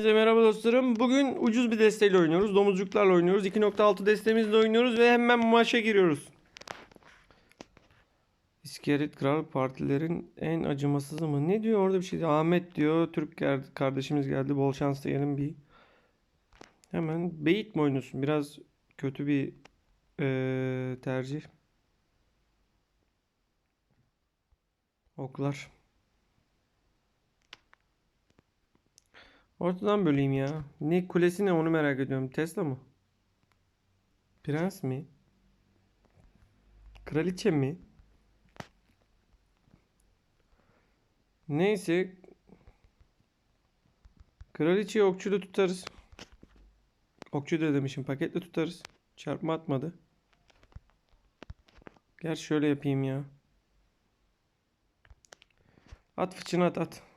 Herkese merhaba dostlarım. Bugün ucuz bir desteğiyle oynuyoruz. Domuzcuklarla oynuyoruz. 2.6 destemizle oynuyoruz ve hemen maça giriyoruz. İskelet Kral partilerin en acımasızı mı? Ne diyor orada bir şey? Ahmet diyor. Türk kardeşimiz geldi. Bol şans diyelim bir. Hemen beyit mi oynuyorsun? Biraz kötü bir eee, tercih. Oklar. Ortadan böleyim ya. Ne kulesi ne onu merak ediyorum. Tesla mı? Prens mi? Kraliçe mi? Neyse. Kraliçeyi okçulu tutarız. Okçu da demişim. Paketle tutarız. Çarpma atmadı. Gerçi şöyle yapayım ya. At fıçını at at.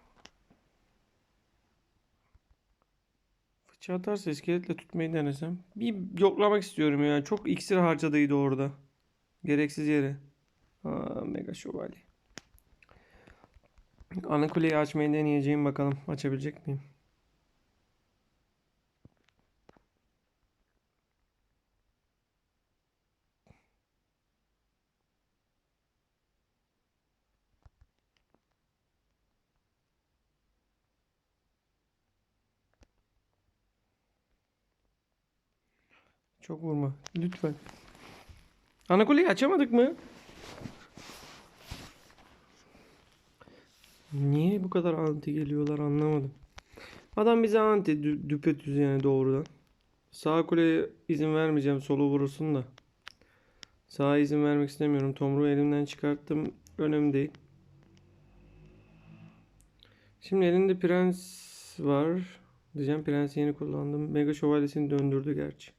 Fıçı atarsa iskeletle tutmayı denesem. Bir yoklamak istiyorum ya. Çok iksir harcadıydı orada. Gereksiz yere. Aa, mega şövalye. Ana kuleyi açmayı deneyeceğim bakalım. Açabilecek miyim? Çok vurma. Lütfen. Ana kuleyi açamadık mı? Niye bu kadar anti geliyorlar anlamadım. Adam bize anti dü- düpedüz yani doğrudan. Sağ kuleye izin vermeyeceğim solo vurursun da. Sağa izin vermek istemiyorum. Tomruğu elimden çıkarttım. Önemli değil. Şimdi elinde prens var. Diyeceğim prensi yeni kullandım. Mega şövalyesini döndürdü gerçi.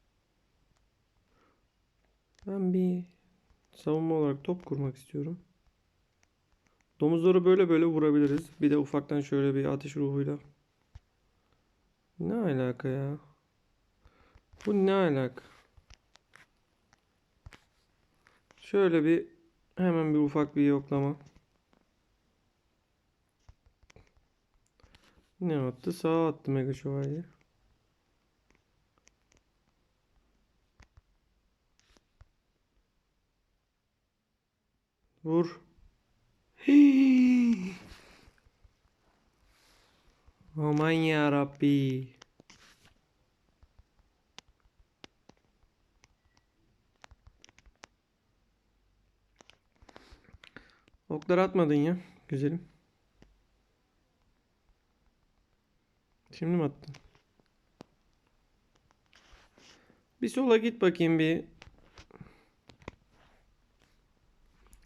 Ben bir savunma olarak top kurmak istiyorum. Domuzları böyle böyle vurabiliriz. Bir de ufaktan şöyle bir ateş ruhuyla. Ne alaka ya? Bu ne alaka? Şöyle bir hemen bir ufak bir yoklama. Ne attı? Sağa attı Mega Şövalye. Vur. Hii. Aman ya Rabbi. Oklar atmadın ya. Güzelim. Şimdi mi attın? Bir sola git bakayım bir.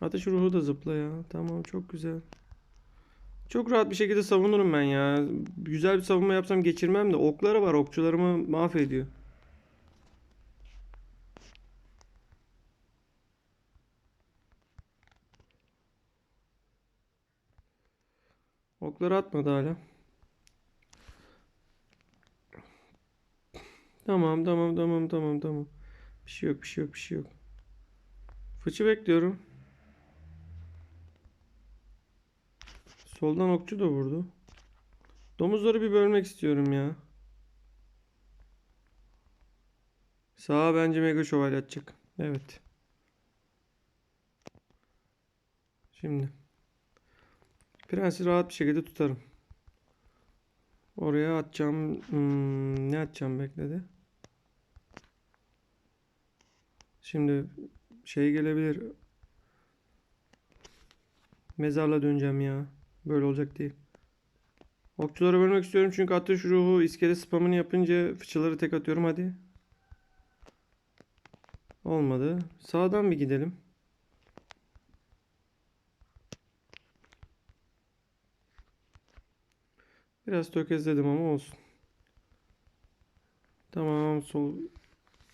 Ateş ruhu da zıpla ya. Tamam çok güzel. Çok rahat bir şekilde savunurum ben ya. Güzel bir savunma yapsam geçirmem de okları var. Okçularımı mahvediyor. Okları atmadı hala. Tamam tamam tamam tamam tamam. Bir şey yok bir şey yok bir şey yok. Fıçı bekliyorum. Soldan okçu da vurdu. Domuzları bir bölmek istiyorum ya. Sağa bence mega şövalye atacak. Evet. Şimdi. Prensi rahat bir şekilde tutarım. Oraya atacağım. Hmm, ne atacağım bekledi. Şimdi şey gelebilir. Mezarla döneceğim ya. Böyle olacak değil. Okçuları bölmek istiyorum çünkü atış ruhu iskelet spamını yapınca fıçıları tek atıyorum hadi. Olmadı. Sağdan bir gidelim. Biraz tökezledim ama olsun. Tamam sol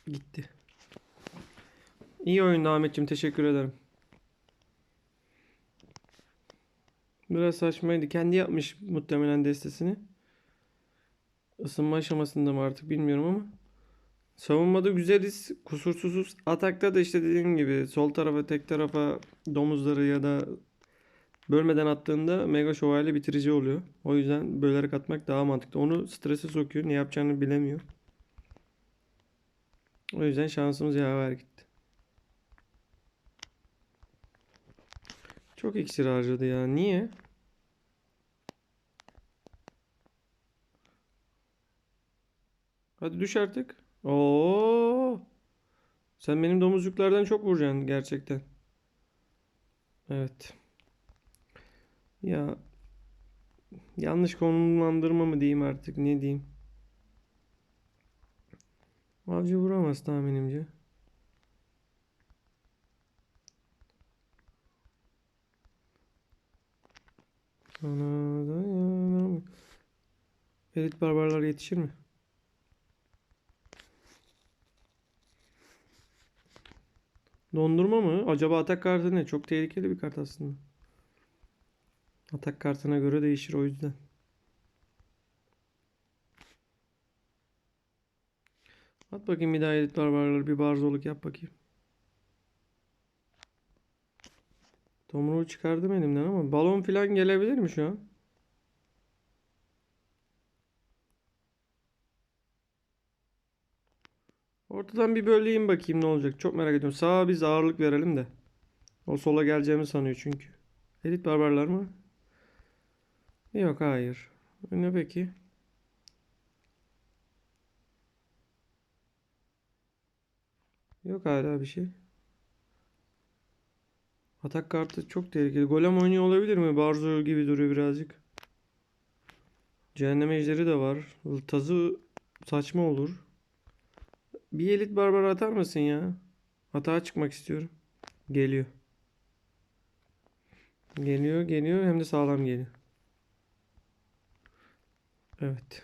gitti. İyi oyundu Ahmetciğim teşekkür ederim. Biraz saçmaydı. Kendi yapmış muhtemelen destesini. Isınma aşamasında mı artık bilmiyorum ama. Savunmada güzeliz. Kusursuzuz. Atakta da işte dediğim gibi sol tarafa tek tarafa domuzları ya da Bölmeden attığında mega şövalye bitirici oluyor. O yüzden bölerek atmak daha mantıklı. Onu strese sokuyor. Ne yapacağını bilemiyor. O yüzden şansımız yaver gitti. Çok iksir harcadı ya. Niye? Hadi düş artık. Oo. Sen benim domuzcuklardan çok vuracaksın gerçekten. Evet. Ya yanlış konumlandırma mı diyeyim artık ne diyeyim. Avcı vuramaz tahminimce. Sana. Elit barbarlar yetişir mi? Dondurma mı? Acaba atak kartı ne? Çok tehlikeli bir kart aslında. Atak kartına göre değişir o yüzden. At bakayım bir daha elit barbarları bir barzoluk yap bakayım. Tomruğu çıkardım elimden ama balon falan gelebilir mi şu an? Ortadan bir böleyim bakayım ne olacak. Çok merak ediyorum. Sağa biz ağırlık verelim de. O sola geleceğimi sanıyor çünkü. Elit barbarlar mı? Yok hayır. Ne peki? Yok hala bir şey. Atak kartı çok tehlikeli. Golem oynuyor olabilir mi? Barzo gibi duruyor birazcık. Cehennem ejderi de var. Tazı saçma olur. Bir elit barbar atar mısın ya? Hata çıkmak istiyorum. Geliyor. Geliyor, geliyor hem de sağlam geliyor. Evet.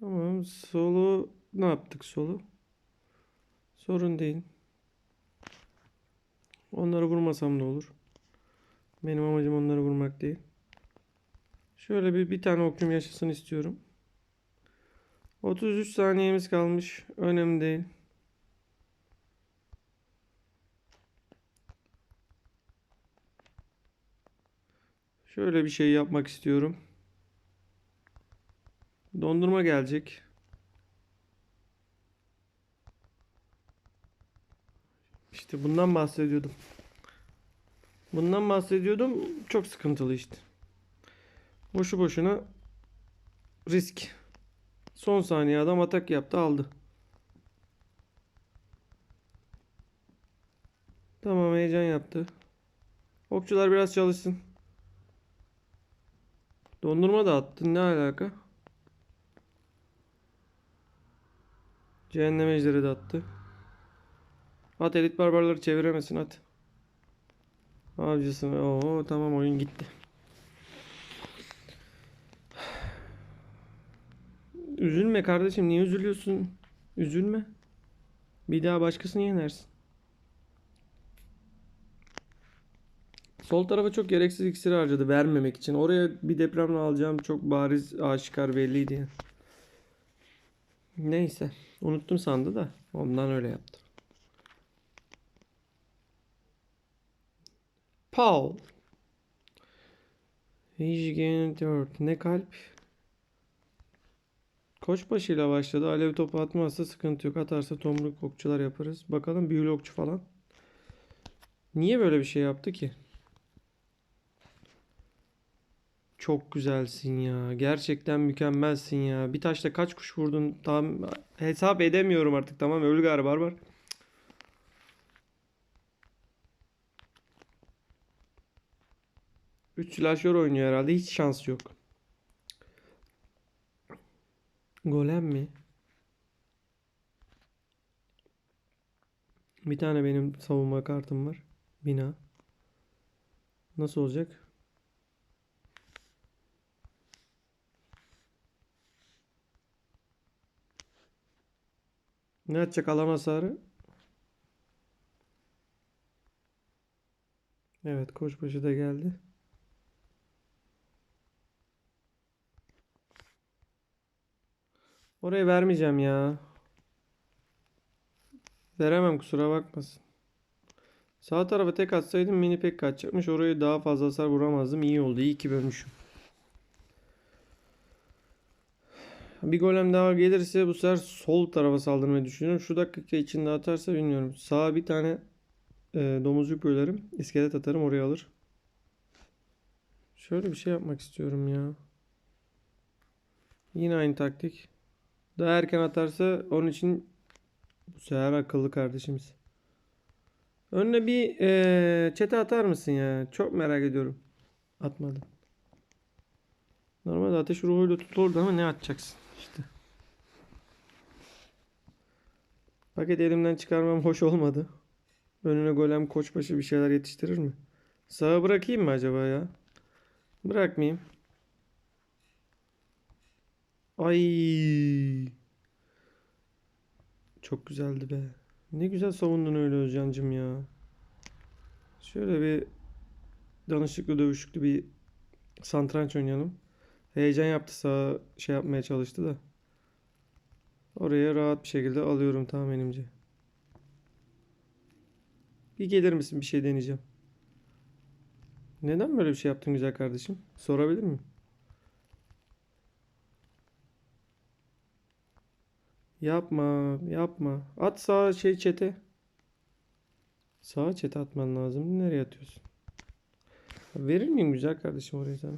Tamam, solo ne yaptık solo? Sorun değil. Onları vurmasam da olur. Benim amacım onları vurmak değil. Şöyle bir, bir tane okçum yaşasın istiyorum. 33 saniyemiz kalmış. Önemli değil. Şöyle bir şey yapmak istiyorum. Dondurma gelecek. İşte bundan bahsediyordum. Bundan bahsediyordum. Çok sıkıntılı işte. Boşu boşuna risk. Son saniye adam atak yaptı aldı. Tamam heyecan yaptı. Okçular biraz çalışsın. Dondurma da attın ne alaka? Cehennem ejderi de attı. At elit barbarları çeviremesin at. Avcısını. Oo tamam oyun gitti. Üzülme kardeşim niye üzülüyorsun? Üzülme. Bir daha başkasını yenersin. Sol tarafa çok gereksiz iksir harcadı vermemek için. Oraya bir depremle alacağım çok bariz aşikar belliydi yani. Neyse. Unuttum sandı da. Ondan öyle yaptım. Paul. Hijgen 4. Ne kalp? Koçbaşı ile başladı. Alev topu atmazsa sıkıntı yok. Atarsa tomruk okçular yaparız. Bakalım büyülü okçu falan. Niye böyle bir şey yaptı ki? Çok güzelsin ya. Gerçekten mükemmelsin ya. Bir taşla kaç kuş vurdun? Tam hesap edemiyorum artık. Tamam öl gari barbar. Üç silahşör oynuyor herhalde. Hiç şans yok. Golem mi? Bir tane benim savunma kartım var. Bina. Nasıl olacak? Ne atacak alan hasarı? Evet koçbaşı da geldi. Oraya vermeyeceğim ya. Veremem kusura bakmasın. Sağ tarafa tek atsaydım mini pek kaçacakmış. Orayı daha fazla hasar vuramazdım. İyi oldu. İyi ki bölmüşüm. Bir golem daha gelirse bu sefer sol tarafa saldırmayı düşünüyorum. Şu dakika içinde atarsa bilmiyorum. Sağa bir tane e, domuzcuk bölerim. İskelet atarım oraya alır. Şöyle bir şey yapmak istiyorum ya. Yine aynı taktik. Daha erken atarsa onun için bu sefer akıllı kardeşimiz. Önüne bir eee çete atar mısın ya? Çok merak ediyorum. Atmadı. Normalde ateş ruhuyla tutulurdu ama ne atacaksın işte. Paket elimden çıkarmam hoş olmadı. Önüne golem koçbaşı bir şeyler yetiştirir mi? Sağa bırakayım mı acaba ya? Bırakmayayım. Ay. Çok güzeldi be. Ne güzel savundun öyle Özcan'cım ya. Şöyle bir danışıklı dövüşüklü bir satranç oynayalım. Heyecan yaptı sağ şey yapmaya çalıştı da. Oraya rahat bir şekilde alıyorum tahminimce. Bir gelir misin bir şey deneyeceğim. Neden böyle bir şey yaptın güzel kardeşim? Sorabilir miyim? Yapma, yapma. At sağa şey çete. Sağa çete atman lazım. Nereye atıyorsun? Verir miyim güzel kardeşim orayı sana?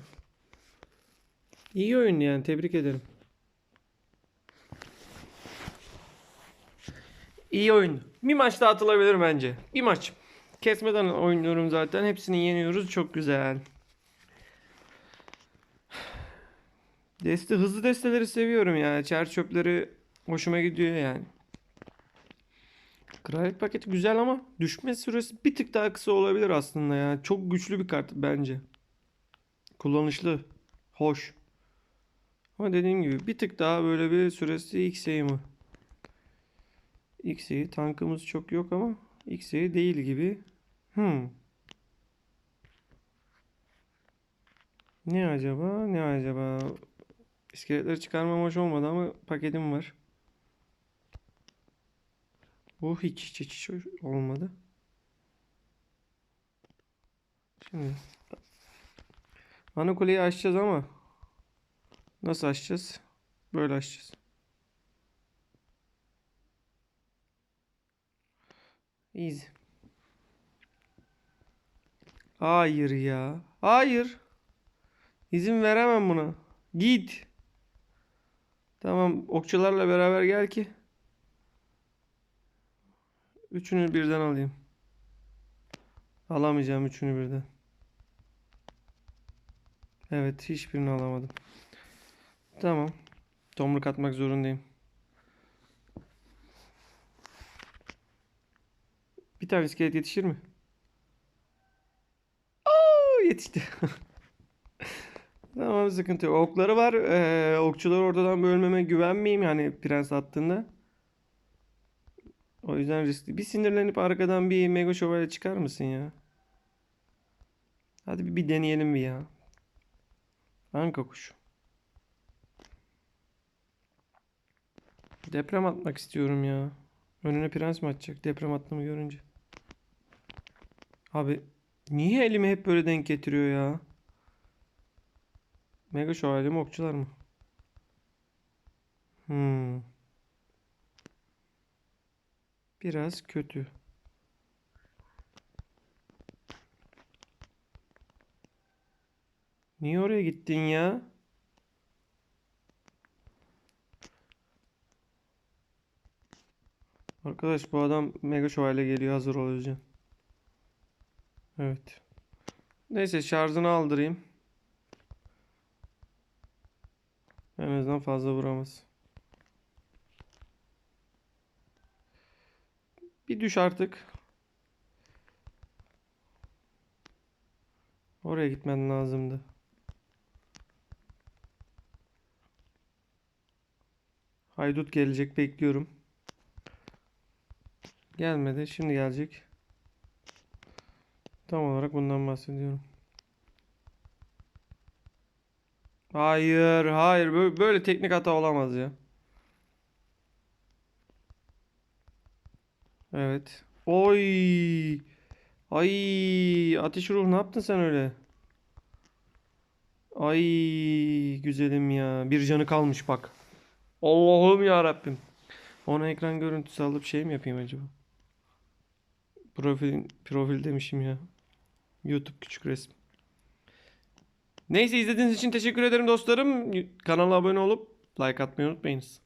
İyi oyun yani tebrik ederim. İyi oyun. Bir maç daha atılabilir bence. Bir maç. Kesmeden oynuyorum zaten. Hepsini yeniyoruz. Çok güzel. Deste hızlı desteleri seviyorum ya. Çer çöpleri hoşuma gidiyor yani. Kraliyet paketi güzel ama düşme süresi bir tık daha kısa olabilir aslında ya. Çok güçlü bir kart bence. Kullanışlı. Hoş. Ama dediğim gibi bir tık daha böyle bir süresi X yayımı. X yayı tankımız çok yok ama X yayı değil gibi. Hmm. Ne acaba? Ne acaba? İskeletleri çıkarmam hoş olmadı ama paketim var. Bu hiç hiç hiç olmadı. Şimdi ana kuleyi açacağız ama nasıl açacağız? Böyle açacağız. Easy. Hayır ya. Hayır. İzin veremem buna. Git. Tamam okçularla beraber gel ki. Üçünü birden alayım. Alamayacağım üçünü birden. Evet hiçbirini alamadım. Tamam. Tomruk atmak zorundayım. Bir tane iskelet yetişir mi? Oo, yetişti. Tamam sıkıntı yok. Okları var. Ee, okçular ortadan bölmeme güvenmeyeyim yani prens attığında. O yüzden riskli. Bir sinirlenip arkadan bir mega şövalye çıkar mısın ya? Hadi bir, bir deneyelim bir ya. Anka kuşu. Deprem atmak istiyorum ya. Önüne prens mi atacak deprem attığımı görünce? Abi niye elimi hep böyle denk getiriyor ya? Mega şövalye mi okçular mı? Hmm. Biraz kötü. Niye oraya gittin ya? Arkadaş bu adam mega şövalye geliyor hazır ol. Evet. Neyse şarjını aldırayım. En azından fazla vuramaz. Bir düş artık. Oraya gitmen lazımdı. Haydut gelecek bekliyorum. Gelmedi. Şimdi gelecek. Tam olarak bundan bahsediyorum. Hayır, hayır. Böyle, böyle teknik hata olamaz ya. Evet. Oy. Ay. Ateş ruh ne yaptın sen öyle? Ay güzelim ya. Bir canı kalmış bak. Allah'ım ya Rabbim. Ona ekran görüntüsü alıp şey mi yapayım acaba? Profil profil demişim ya. YouTube küçük resim. Neyse izlediğiniz için teşekkür ederim dostlarım. Kanala abone olup like atmayı unutmayınız.